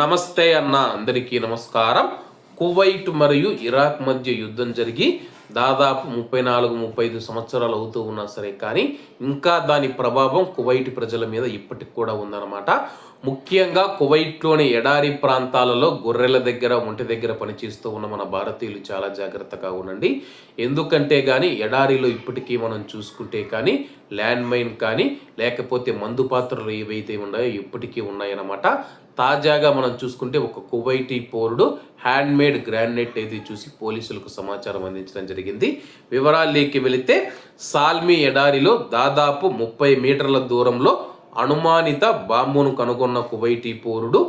నమస్తే అన్న అందరికీ నమస్కారం. కువైట్ మరియు ఇరాక్ మధ్య యుద్ధం జరిగి దాదాపు ముప్పై నాలుగు ముప్పై ఐదు సంవత్సరాలు అవుతూ ఉన్నా సరే కానీ ఇంకా దాని ప్రభావం కువైట్ ప్రజల మీద ఇప్పటికి కూడా ఉందన్నమాట. ముఖ్యంగా కువైట్లోని ఎడారి ప్రాంతాలలో గొర్రెల దగ్గర ఒంటి దగ్గర పనిచేస్తూ ఉన్న మన భారతీయులు చాలా జాగ్రత్తగా ఉండండి. ఎందుకంటే కానీ ఎడారిలో ఇప్పటికీ మనం చూసుకుంటే కానీ ల్యాండ్ మైన్ కానీ లేకపోతే మందు పాత్రలు ఏవైతే ఉన్నాయో ఇప్పటికీ ఉన్నాయన్నమాట. తాజాగా మనం చూసుకుంటే ఒక కువైటీ పౌరుడు హ్యాండ్మేడ్ గ్రానైట్ అయితే చూసి పోలీసులకు సమాచారం అందించడం జరిగింది. వివరాల్లోకి వెళితే సాల్మీ ఎడారిలో దాదాపు ముప్పై మీటర్ల దూరంలో అనుమానిత బాంబును కనుగొన్న కువైటీ పౌరుడు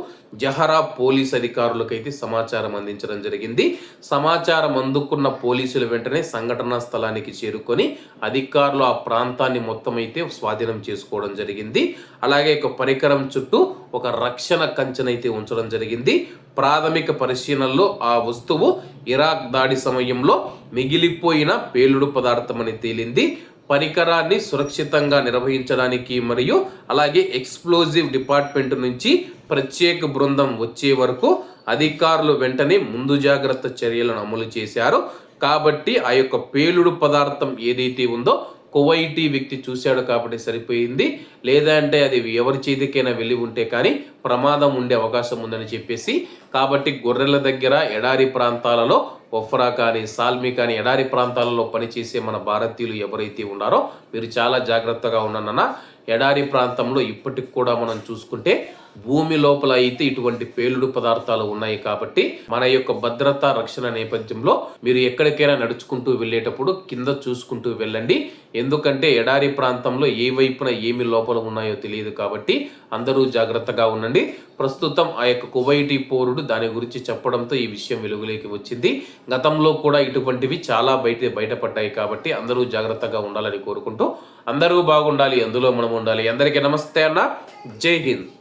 జహరా పోలీస్ అధికారులకైతే సమాచారం అందించడం జరిగింది. సమాచారం అందుకున్న పోలీసులు వెంటనే సంఘటనా స్థలానికి చేరుకొని అధికారులు ఆ ప్రాంతాన్ని మొత్తం అయితే స్వాధీనం చేసుకోవడం జరిగింది. అలాగే ఒక పరికరం చుట్టూ ఒక రక్షణ కంచెనైతే ఉంచడం జరిగింది. ప్రాథమిక పరిశీలనలో ఆ వస్తువు ఇరాక్ దాడి సమయంలో మిగిలిపోయిన పేలుడు పదార్థం అని తేలింది. పరికరాన్ని సురక్షితంగా నిర్వహించడానికి మరియు అలాగే ఎక్స్ప్లోజివ్ డిపార్ట్మెంట్ నుంచి ప్రత్యేక బృందం వచ్చే వరకు అధికారులు వెంటనే ముందు జాగ్రత్త చర్యలను అమలు చేశారు. కాబట్టి ఆ యొక్క పేలుడు పదార్థం ఏదైతే ఉందో కువైటీ వ్యక్తి చూశాడు కాబట్టి సరిపోయింది. లేదంటే అది ఎవరి చేతికైనా వెళ్ళి ఉంటే కానీ ప్రమాదం ఉండే అవకాశం ఉందని చెప్పేసి కాబట్టి గొర్రెల దగ్గర ఎడారి ప్రాంతాలలో ఒఫ్రా కానీ సాల్మి కానీ ఎడారి ప్రాంతాలలో పనిచేసే మన భారతీయులు ఎవరైతే ఉన్నారో మీరు చాలా జాగ్రత్తగా ఉన్నానన్న ఎడారి ప్రాంతంలో ఇప్పటికి కూడా మనం చూసుకుంటే భూమి లోపల అయితే ఇటువంటి పేలుడు పదార్థాలు ఉన్నాయి కాబట్టి మన యొక్క భద్రత రక్షణ నేపథ్యంలో మీరు ఎక్కడికైనా నడుచుకుంటూ వెళ్ళేటప్పుడు కింద చూసుకుంటూ వెళ్ళండి. ఎందుకంటే ఎడారి ప్రాంతంలో ఏ వైపున ఏమి లోపల ఉన్నాయో తెలియదు కాబట్టి అందరూ జాగ్రత్తగా ఉండండి. ప్రస్తుతం ఆ యొక్క కువైటి పోరుడు దాని గురించి చెప్పడంతో ఈ విషయం వెలుగులోకి వచ్చింది. గతంలో కూడా ఇటువంటివి చాలా బయట బయటపడ్డాయి కాబట్టి అందరూ జాగ్రత్తగా ఉండాలని కోరుకుంటూ అందరూ బాగుండాలి అందులో మనం ఉండాలి. అందరికీ నమస్తే అన్న. జై హింద్.